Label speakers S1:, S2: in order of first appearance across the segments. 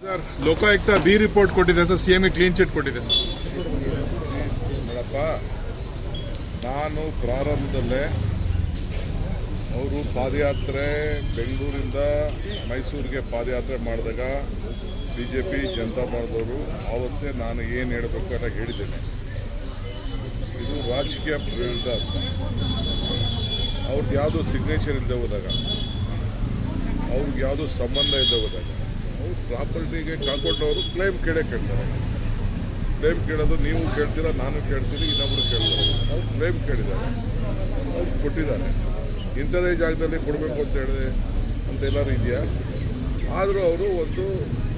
S1: Sir, Lokayukta B report ಕೊಟ್ಟಿದೆ sir CM clean chit ಕೊಟ್ಟಿದೆ sir.
S2: ನೋಡಪ್ಪ ನಾನು ಪ್ರಾರಂಭದಲ್ಲೇ ಅವರು ಪಾದಯಾತ್ರೆ ಬೆಂಗಳೂರಿಂದ ಮೈಸೂರಿಗೆ ಪಾದಯಾತ್ರೆ ಮಾಡಿದಾಗ ಬಿ ಜೆ ಪಿ ಜನತಾ ಪಾರ್ಟಿಯವರು ಆವತ್ತೇ ನಾನು ಏನು ಹೇಳಬೇಕು ಅಂತ ಹೇಳಿದ್ದೇನೆ. ಇದು ರಾಜಕೀಯ ಪ್ರೇರಿತ ಅಂತ ಅವ್ರದ್ದು ಯಾವುದೋ ಸಿಗ್ನೇಚರ್ ಇಲ್ಲದೆ ಹೋದಾಗ, ಅವ್ರಿಗೆ ಯಾವುದೋ ಸಂಬಂಧ ಇಲ್ಲದೆ ಹೋದಾಗ ಪ್ರಾಪರ್ಟಿಗೆ ಕಾಕೊಂಡವರು ಕ್ಲೈಮ್ ಕೇಳೇ ಕೇಳ್ತಾರೆ. ಕ್ಲೇಮ್ ಕೇಳೋದು ನೀವು ಕೇಳ್ತೀರಾ, ನಾನು ಕೇಳ್ತೀನಿ, ಇನ್ನೊಬ್ರು ಕೇಳ್ತಾರೆ. ಅವ್ರು ಕ್ಲೇಮ್ ಕೇಳಿದ್ದಾರೆ. ಅವ್ರು ಕೊಟ್ಟಿದ್ದಾರೆ. ಇಂಥದೇ ಜಾಗದಲ್ಲಿ ಕೊಡಬೇಕು ಅಂತ ಹೇಳಿದೆ ಅಂತ ಎಲ್ಲರೂ ಇದೆಯಾ? ಆದರೂ ಅವರು ಒಂದು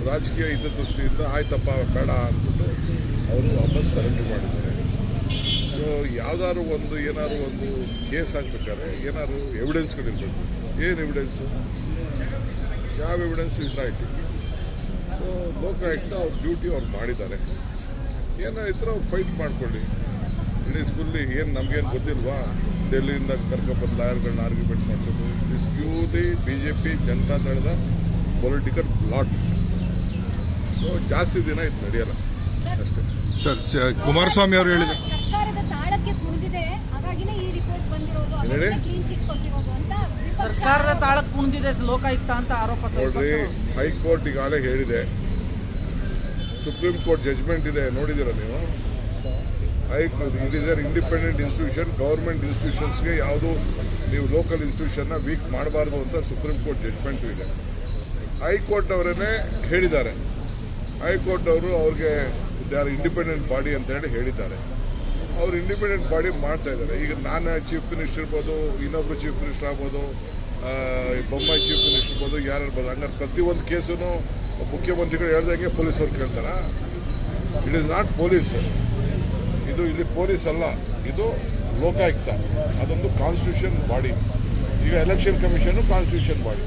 S2: ರಾಜಕೀಯ ಹಿತದೃಷ್ಟಿಯಿಂದ ಆಯ್ತಪ್ಪ, ಬೇಡ ಅಂದ್ಬಿಟ್ಟು ಅವರು ವಾಪಸ್ ಸರೆಂಡರ್ ಮಾಡಿದ್ದಾರೆ. ಸೊ ಯಾವ್ದಾದ್ರು ಒಂದು, ಏನಾದ್ರು ಒಂದು ಕೇಸ್ ಹಾಕ್ಬೇಕಾದ್ರೆ ಏನಾದ್ರು ಎವಿಡೆನ್ಸ್ಗಳಿರ್ಬೇಕು ಏನು ಎವಿಡೆನ್ಸು ಯಾವ ಎವಿಡೆನ್ಸ್ ಇಲ್ಲ ಆಯ್ತು ಸೊ ಲೋಕಾಯುಕ್ತ ಅವ್ರ ಡ್ಯೂಟಿ ಅವ್ರು ಮಾಡಿದ್ದಾರೆ. ಏನಾಯ್ತು ಅವ್ರು ಫೈಟ್ ಮಾಡ್ಕೊಳ್ಳಿ. ಇಡೀ ಫುಲ್ಲಿ ಏನು ನಮಗೇನು ಗೊತ್ತಿಲ್ವಾ? ಡೆಲ್ಲಿಯಿಂದ ಕರ್ಕೊಬಂದು ಲಾಯರ್ಗಳನ್ನ ಆರ್ಗ್ಯುಮೆಂಟ್ ಮಾಡಿಸೋದು. Is purely B J P Janata ದಳದ ಪೊಲಿಟಿಕಲ್ ಪ್ಲಾಟ್ ಸೊ ಜಾಸ್ತಿ ದಿನ ಇದು ನಡೆಯಲ್ಲ. ಅಷ್ಟೇ
S1: ಸರ್ ಕುಮಾರಸ್ವಾಮಿ ಅವರು ಹೇಳಿದ್ರು
S3: ಸರ್ಕಾರದ ತಾಳಕ್ಕೆ ಕುಣಿದಿದೆ ಹಾಗಾಗಿನೇ ಈ ರಿಪೋರ್ಟ್ ಬಂದಿರೋದು
S2: ಏನ್ ಹೇಳಿ?
S4: ಸರ್ಕಾರದ. ತಾಳಕ್ಕೆ ಕುಣಿದಿದೆ ಲೋಕಾಯುಕ್ತ ಅಂತ ಆರೋಪ
S2: ನೋಡ್ರಿ ಹೈಕೋರ್ಟ್ ಈಗಾಗಲೇ ಹೇಳಿದೆ. ಸುಪ್ರೀಂ ಕೋರ್ಟ್ ಜಜ್ಮೆಂಟ್ ಇದೆ ನೋಡಿದಿರ ನೀವು? High court it is independent institution government ಇನ್ಸ್ಟಿಟ್ಯೂಷನ್ಸ್ಗೆ ಯಾವುದು ನೀವು ಲೋಕಲ್ ಇನ್ಸ್ಟಿಟ್ಯೂಷನ್ನ ವೀಕ್ ಮಾಡಬಾರ್ದು ಅಂತ ಸುಪ್ರೀಂ ಕೋರ್ಟ್ ಜಜ್ಮೆಂಟ್ ಇದೆ. ಹೈಕೋರ್ಟ್ ಅವರನ್ನೇ ಹೇಳಿದ್ದಾರೆ. ಹೈಕೋರ್ಟ್ ಅವರು ಅವ್ರಿಗೆ ದೇ ಆರ್ ಇಂಡಿಪೆಂಡೆಂಟ್ ಬಾಡಿ ಅಂತ ಹೇಳಿ ಹೇಳಿದ್ದಾರೆ. ಅವ್ರು ಇಂಡಿಪೆಂಡೆಂಟ್ ಬಾಡಿ ಮಾಡ್ತಾ ಇದ್ದಾರೆ. ಈಗ ನಾನು ಚೀಫ್ ಮಿನಿಸ್ಟರ್ ಇರ್ಬೋದು, ಇನ್ನೊಬ್ರು ಚೀಫ್ ಮಿನಿಸ್ಟರ್ ಆಗ್ಬೋದು ಬೊಮ್ಮಾಯಿ ಚೀಫ್ ಮಿನಿಸ್ಟರ್ ಇರ್ಬೋದು ಯಾರು ಇರ್ಬೋದು. ಹಂಗಾರೆ ಪ್ರತಿಯೊಂದು ಕೇಸೂ ಮುಖ್ಯಮಂತ್ರಿಗಳು ಹೇಳ್ದಂಗೆ ಪೊಲೀಸವ್ರು ಕೇಳ್ತಾರ. ಇಟ್ ಇಸ್ ನಾಟ್ ಪೊಲೀಸ್ ಇದು ಇಲ್ಲಿ ಪೊಲೀಸ್ ಅಲ್ಲ. ಇದು ಲೋಕಾಯುಕ್ತ. ಅದೊಂದು ಕಾನ್ಸ್ಟಿಟ್ಯೂಷನ್ ಬಾಡಿ ಈಗ ಎಲೆಕ್ಷನ್ ಕಮಿಷನು ಕಾನ್ಸ್ಟಿಟ್ಯೂಷನ್ ಬಾಡಿ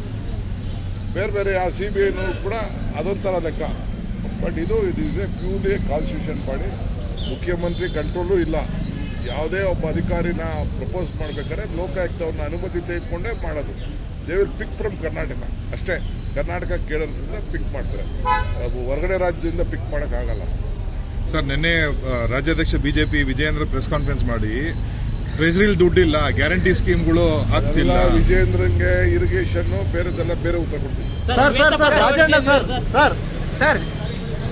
S2: ಬೇರೆ ಬೇರೆ ಆ ಸಿ ಬಿ ಐನೂ ಕೂಡ ಅದೊಂಥರ ಲೆಕ್ಕ. ಬಟ್ ಇದು ಇದು ಎ ಪ್ಯೂರ್ಲಿ ಕಾನ್ಸ್ಟಿಟ್ಯೂಷನ್ ಬಾಡಿ ಮುಖ್ಯಮಂತ್ರಿ ಕಂಟ್ರೋಲು ಇಲ್ಲ. ಯಾವುದೇ ಒಬ್ಬ ಅಧಿಕಾರಿನ ಪ್ರಪೋಸ್ ಮಾಡ್ಬೇಕಾದ್ರೆ ಲೋಕಾಯುಕ್ತವ್ರನ್ನ ಅನುಮತಿ ತೆಗೆದುಕೊಂಡೇ ಮಾಡೋದು. They will pick from Karnataka. ಅಷ್ಟೇ ಕರ್ನಾಟಕ ಕೇಳೋದ್ರಿಂದ ಪಿಕ್ ಮಾಡ್ತಾರೆ. ಹೊರಗಡೆ ರಾಜ್ಯದಿಂದ ಪಿಕ್ ಮಾಡೋಕ್ಕಾಗಲ್ಲ.
S1: ಸರ್ ನಿನ್ನೆ ರಾಜ್ಯಾಧ್ಯಕ್ಷ ಬಿಜೆಪಿ ವಿಜಯೇಂದ್ರ ಪ್ರೆಸ್ ಕಾನ್ಫರೆನ್ಸ್ ಮಾಡಿ ಟ್ರೆಜರಿಲಿ ದುಡ್ಡಿಲ್ಲ ಗ್ಯಾರಂಟಿ ಸ್ಕೀಮ್ಗಳು ಆಗ್ತಿಲ್ಲ.
S2: ವಿಜಯೇಂದ್ರಂಗೆ ವಿಜೇಂದ್ರಂಗೆ ಇರಿಗೇಷನ್ ಬೇರೆದೆಲ್ಲ ಬೇರೆ ಉತ್ತರ ಕೊಡ್ತೀವಿ